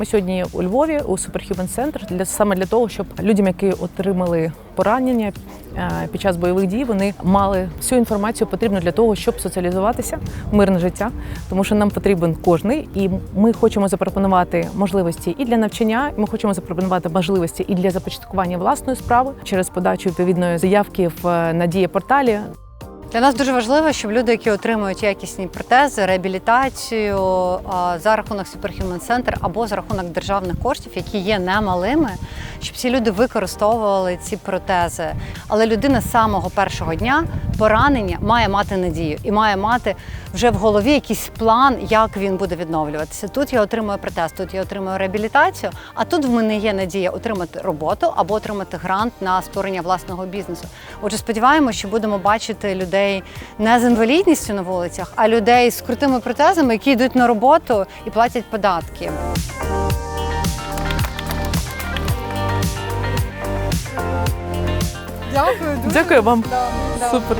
Ми сьогодні у Львові у Superhuman Center для саме для того, щоб людям, які отримали поранення е, під час бойових дій, вони мали всю інформацію потрібну для того, щоб соціалізуватися мирне життя, тому що нам потрібен кожний, і ми хочемо запропонувати можливості і для навчання. і Ми хочемо запропонувати можливості і для започаткування власної справи через подачу відповідної заявки в е, надія порталі. Для нас дуже важливо, щоб люди, які отримують якісні протези, реабілітацію за рахунок Superhuman Center або за рахунок державних коштів, які є немалими, щоб ці люди використовували ці протези. Але людина з самого першого дня поранення має мати надію і має мати вже в голові якийсь план, як він буде відновлюватися. Тут я отримую протез, тут я отримую реабілітацію, а тут в мене є надія отримати роботу або отримати грант на створення власного бізнесу. Отже, сподіваємося, що будемо бачити людей не з інвалідністю на вулицях, а людей з крутими протезами, які йдуть на роботу і платять податки. Дякую дуже. Дякую вам. Да, да. Супер.